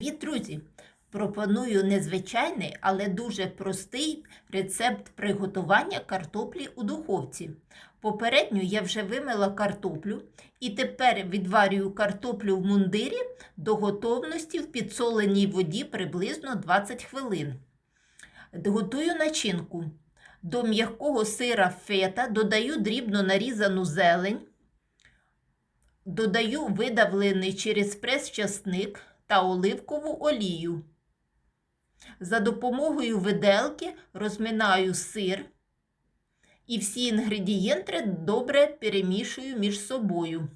Привіт, друзі! Пропоную незвичайний, але дуже простий рецепт приготування картоплі у духовці. Попередньо я вже вимила картоплю і тепер відварюю картоплю в мундирі до готовності в підсоленій воді приблизно 20 хвилин. Готую начинку. До м'якого сира фета додаю дрібно нарізану зелень. Додаю видавлений через прес часник та оливкову олію. За допомогою виделки розминаю сир і всі інгредієнти добре перемішую між собою.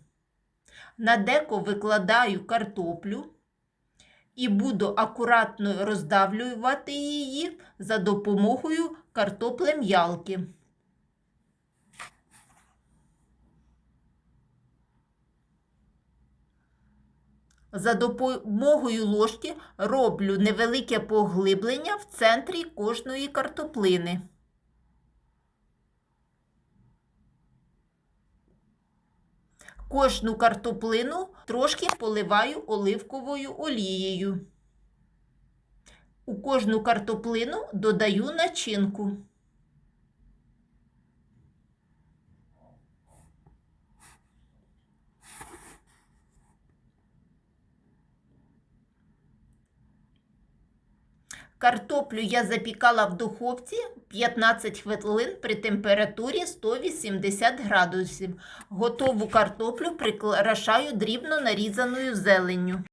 На деко викладаю картоплю і буду акуратно роздавлювати її за допомогою картоплем'ялки. За допомогою ложки роблю невелике поглиблення в центрі кожної картоплини. Кожну картоплину трошки поливаю оливковою олією. У кожну картоплину додаю начинку. Картоплю я запікала в духовці 15 хвилин при температурі 180 градусів. Готову картоплю прикрашаю дрібно нарізаною зеленню.